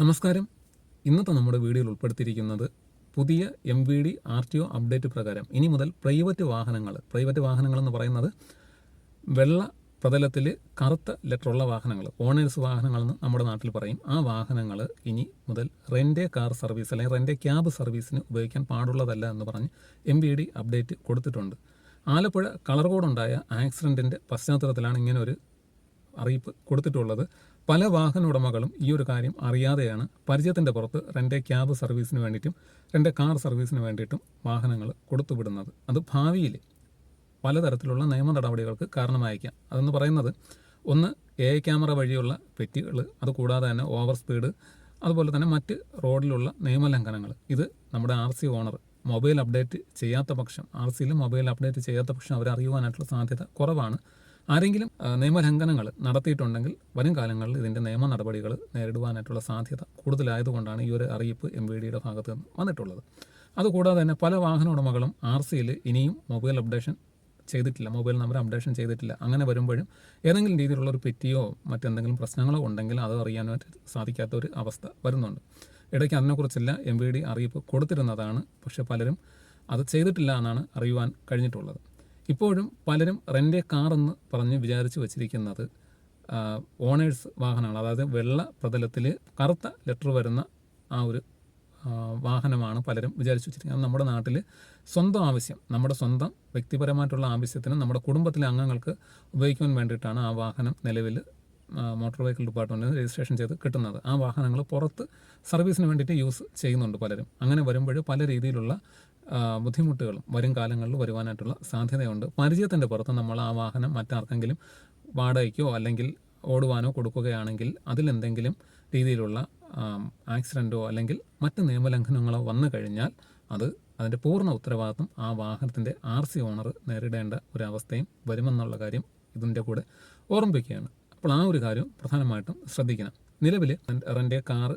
നമസ്കാരം. ഇന്നത്തെ നമ്മുടെ വീഡിയോയിൽ ഉൾപ്പെടുത്തിയിരിക്കുന്നത് പുതിയ M V D R T O update പ്രകാരം. ഇനി മുതൽ പ്രൈവറ്റ് വാഹനങ്ങൾ പ്രൈവറ്റ് വാഹനങ്ങൾ എന്ന് പറയുന്നത് വെള്ള പ്രതലത്തിൽ കറുത്ത ലെറ്റർ ലെറ്ററുള്ള വാഹനങ്ങൾ ഓണേഴ്സ് വാഹനങ്ങളെന്ന് നമ്മുടെ നാട്ടിൽ പറയും. ആ വാഹനങ്ങൾ ഇനി മുതൽ റെന്റേ കാർ സർവീസ് അല്ലെങ്കിൽ റെന്റേ ക്യാബ് സർവീസിന് ഉപയോഗിക്കാൻ പാടുള്ളതല്ല എന്ന് പറഞ്ഞ് എം വി ഡി അപ്ഡേറ്റ് കൊടുത്തിട്ടുണ്ട്. ആലപ്പുഴ കളർ കോഡുണ്ടായ ആക്സിഡന്റിന്റെ പശ്ചാത്തലത്തിലാണ് ഇങ്ങനെ ഒരു അറിയിപ്പ് കൊടുത്തിട്ടുള്ളത്. പല വാഹന ഉടമകളും ഈ ഒരു കാര്യം അറിയാതെയാണ് പരിചയത്തിന്റെ പുറത്ത് റെന്റെ ക്യാബ് സർവീസിന് വേണ്ടിയിട്ടും റെന്റെ കാർ സർവീസിന് വേണ്ടിയിട്ടും വാഹനങ്ങൾ കൊടുത്തുവിടുന്നത് അത് ഭാവിയിൽ പലതരത്തിലുള്ള നിയമ നടപടികൾക്ക് കാരണമായേക്കാം. അതെന്ന് പറയുന്നത് ഒന്ന് എ ക്യാമറ വഴിയുള്ള പെറ്റികൾ അതുകൂടാതെ തന്നെ ഓവർ സ്പീഡ് അതുപോലെ തന്നെ മറ്റ് റോഡിലുള്ള നിയമലംഘനങ്ങൾ ഇത് നമ്മുടെ R C owner mobile update ചെയ്യാത്ത പക്ഷം ആർ സിയിൽ മൊബൈൽ അപ്ഡേറ്റ് ചെയ്യാത്ത പക്ഷം അവർ അറിയുവാനായിട്ടുള്ള സാധ്യത കുറവാണ്. ആരെങ്കിലും നിയമലംഘനങ്ങൾ നടത്തിയിട്ടുണ്ടെങ്കിൽ വരും കാലങ്ങളിൽ ഇതിന്റെ നിയമ നടപടികൾ നേരിടുവാനായിട്ടുള്ള സാധ്യത കൂടുതലായതുകൊണ്ടാണ് ഈ ഒരു അറിയിപ്പ് എം വി ഡിയുടെ ഭാഗത്ത് നിന്ന് വന്നിട്ടുള്ളത്. അതുകൂടാതെ തന്നെ പല വാഹന ഉടമകളും ആർ സിയിൽ ഇനിയും മൊബൈൽ അപ്ഡേഷൻ ചെയ്തിട്ടില്ല മൊബൈൽ നമ്പർ അപ്ഡേഷൻ ചെയ്തിട്ടില്ല. അങ്ങനെ വരുമ്പോഴും ഏതെങ്കിലും രീതിയിലുള്ള ഒരു പെറ്റിയോ മറ്റെന്തെങ്കിലും പ്രശ്നങ്ങളോ ഉണ്ടെങ്കിൽ അത് അറിയാനായിട്ട് സാധിക്കാത്ത ഒരു അവസ്ഥ വരുന്നുണ്ട്. ഇടയ്ക്ക് അതിനെക്കുറിച്ചില്ല എം വി ഡി അറിയിപ്പ് കൊടുത്തിരുന്നതാണ് പക്ഷേ പലരും അത് ചെയ്തിട്ടില്ല എന്നാണ് അറിയുവാൻ കഴിഞ്ഞിട്ടുള്ളത്. ഇപ്പോഴും പലരും റെന്റെ കാർ എന്ന് പറഞ്ഞ് വിചാരിച്ച് വച്ചിരിക്കുന്നത് ഓണേഴ്സ് വാഹനങ്ങൾ അതായത് വെള്ള പ്രതലത്തിൽ കറുത്ത ലെറ്റർ വരുന്ന ആ ഒരു വാഹനമാണ് പലരും വിചാരിച്ചു വെച്ചിരിക്കുന്നത്. നമ്മുടെ നാട്ടിൽ സ്വന്തം ആവശ്യം നമ്മുടെ സ്വന്തം വ്യക്തിപരമായിട്ടുള്ള ആവശ്യത്തിന് നമ്മുടെ കുടുംബത്തിലെ അംഗങ്ങൾക്ക് ഉപയോഗിക്കാൻ വേണ്ടിയിട്ടാണ് ആ വാഹനം നിലവിൽ മോട്ടോർ വെഹിക്കിൾ ഡിപ്പാർട്ട്മെന്റിൽ രജിസ്ട്രേഷൻ ചെയ്ത് കിട്ടുന്നത്. ആ വാഹനങ്ങൾ പുറത്ത് സർവീസിന് വേണ്ടിയിട്ട് യൂസ് ചെയ്യുന്നുണ്ട് പലരും. അങ്ങനെ വരുമ്പോൾ പല രീതിയിലുള്ള ബുദ്ധിമുട്ടുകളും വരും കാലങ്ങളിൽ വരുവാനായിട്ടുള്ള സാധ്യതയുണ്ട്. പരിചയത്തിന്റെ പുറത്ത് നമ്മൾ ആ വാഹനം മറ്റാർക്കെങ്കിലും വാടകയ്ക്കോ അല്ലെങ്കിൽ ഓടുവാനോ കൊടുക്കുകയാണെങ്കിൽ അതിലെന്തെങ്കിലും രീതിയിലുള്ള ആക്സിഡന്റോ അല്ലെങ്കിൽ മറ്റ് നിയമലംഘനങ്ങളോ വന്നു കഴിഞ്ഞാൽ അത് അതിന്റെ പൂർണ ഉത്തരവാദിത്വം ആ വാഹനത്തിന്റെ ആർ സി ഓണർ നേരിടേണ്ട ഒരവസ്ഥയും വരുമെന്നുള്ള കാര്യം ഇതിന്റെ കൂടെ ഓർമ്മിപ്പിക്കുകയാണ്. അപ്പോൾ ആ ഒരു കാര്യം പ്രധാനമായിട്ടും ശ്രദ്ധിക്കണം. നിലവിൽ റെന്റെ ആ,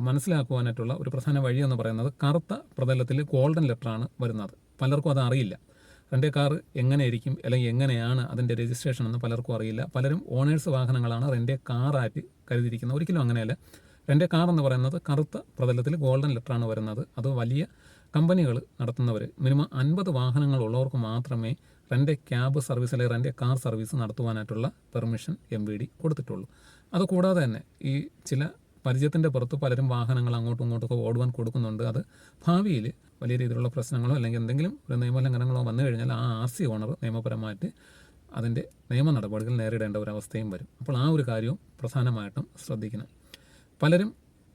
മനസ്സിലാക്കുവാനായിട്ടുള്ള ഒരു പ്രധാന വഴി എന്ന് പറയുന്നത് കറുത്ത പ്രതലത്തിൽ ഗോൾഡൻ ലെറ്ററാണ് വരുന്നത്. പലർക്കും അത് അറിയില്ല. റെന്റെ കാർ എങ്ങനെയായിരിക്കും അല്ലെങ്കിൽ എങ്ങനെയാണ് അതിന്റെ രജിസ്ട്രേഷൻ എന്ന് പലർക്കും അറിയില്ല. പലരും ഓണേഴ്സ് വാഹനങ്ങളാണ് റെന്റെ കാറായിട്ട് കരുതിയിരിക്കുന്നത്. ഒരിക്കലും അങ്ങനെയല്ല. റെന്റെ കാർ എന്ന് പറയുന്നത് കറുത്ത പ്രതലത്തിൽ ഗോൾഡൻ ലെറ്ററാണ് വരുന്നത്. അത് വലിയ കമ്പനികൾ നടത്തുന്നവർ മിനിമം അൻപത് വാഹനങ്ങൾ ഉള്ളവർക്ക് മാത്രമേ റെന്റെ ക്യാബ് സർവീസ് അല്ലെങ്കിൽ റെന്റെ കാർ സർവീസ് നടത്തുവാനായിട്ടുള്ള പെർമിഷൻ എം കൊടുത്തിട്ടുള്ളൂ. അതുകൂടാതെ തന്നെ ഈ ചില പരിചയത്തിന്റെ പുറത്ത് പലരും വാഹനങ്ങൾ അങ്ങോട്ടും ഇങ്ങോട്ടൊക്കെ ഓടുവാൻ കൊടുക്കുന്നുണ്ട്. അത് ഭാവിയിൽ വലിയ രീതിയിലുള്ള പ്രശ്നങ്ങളോ അല്ലെങ്കിൽ എന്തെങ്കിലും ഒരു നിയമലംഘനങ്ങളോ വന്നു കഴിഞ്ഞാൽ ആ ആർ സി ഓണർ നിയമപരമായിട്ട് അതിന്റെ നിയമ നടപടികൾ നേരിടേണ്ട ഒരു അവസ്ഥയും വരും. അപ്പോൾ ആ ഒരു കാര്യവും പ്രധാനമായിട്ടും ശ്രദ്ധിക്കണം. പലരും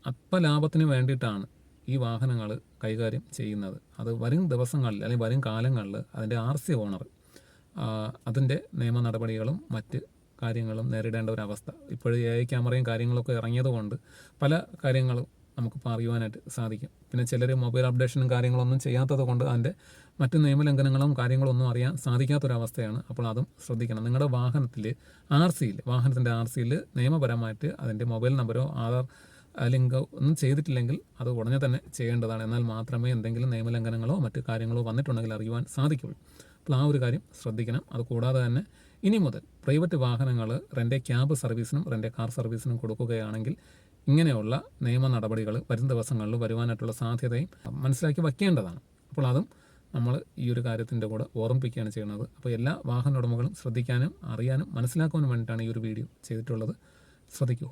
അല്പലാഭത്തിന് വേണ്ടിയിട്ടാണ് ഈ വാഹനങ്ങൾ കൈകാര്യം ചെയ്യുന്നത്. അത് വരും ദിവസങ്ങളിൽ അല്ലെങ്കിൽ വരും കാലങ്ങളിൽ അതിന്റെ ആർ സി ഓണർ അതിന്റെ നിയമ നടപടികളും മറ്റ് കാര്യങ്ങളും നേരിടേണ്ട ഒരു അവസ്ഥ. ഇപ്പോഴും എ ഐ ക്യാമറയും കാര്യങ്ങളൊക്കെ ഇറങ്ങിയതുകൊണ്ട് പല കാര്യങ്ങളും നമുക്ക് അറിയുവാനായിട്ട് സാധിക്കും. പിന്നെ ചിലർ മൊബൈൽ അപ്ഡേഷനും കാര്യങ്ങളൊന്നും ചെയ്യാത്തത് കൊണ്ട് അതിന്റെ മറ്റ് നിയമലംഘനങ്ങളും കാര്യങ്ങളൊന്നും അറിയാൻ സാധിക്കാത്തൊരവസ്ഥയാണ്. അപ്പോൾ അതും ശ്രദ്ധിക്കണം. നിങ്ങളുടെ വാഹനത്തിൽ ആർ സിയിൽ വാഹനത്തിന്റെ ആർ സിയിൽ നിയമപരമായിട്ട് അതിന്റെ മൊബൈൽ നമ്പരോ ആധാർ ലിങ്കോ ഒന്നും ചെയ്തിട്ടില്ലെങ്കിൽ അത് ഉടനെ തന്നെ ചെയ്യേണ്ടതാണ്. എന്നാൽ മാത്രമേ എന്തെങ്കിലും നിയമലംഘനങ്ങളോ മറ്റു കാര്യങ്ങളോ വന്നിട്ടുണ്ടെങ്കിൽ അറിയുവാൻ സാധിക്കുള്ളൂ. അപ്പോൾ ആ ഒരു കാര്യം ശ്രദ്ധിക്കണം. അത് കൂടാതെ തന്നെ ഇനി മുതൽ പ്രൈവറ്റ് വാഹനങ്ങൾ റെന്റെ ക്യാബ് സർവീസിനും റെന്റെ കാർ സർവീസിനും കൊടുക്കുകയാണെങ്കിൽ ഇങ്ങനെയുള്ള നിയമ നടപടികൾ വരും ദിവസങ്ങളിൽ വരുവാനായിട്ടുള്ള സാധ്യതയും മനസ്സിലാക്കി വയ്ക്കേണ്ടതാണ്. അപ്പോൾ അതും നമ്മൾ ഈ ഒരു കാര്യത്തിന്റെ കൂടെ ഓർമ്മിപ്പിക്കുകയാണ് ചെയ്യുന്നത്. അപ്പോൾ എല്ലാ വാഹന ഉടമകളും ശ്രദ്ധിക്കാനും അറിയാനും മനസ്സിലാക്കുവാനും വേണ്ടിയിട്ടാണ് ഈ ഒരു വീഡിയോ ചെയ്തിട്ടുള്ളത്. ശ്രദ്ധിക്കുക.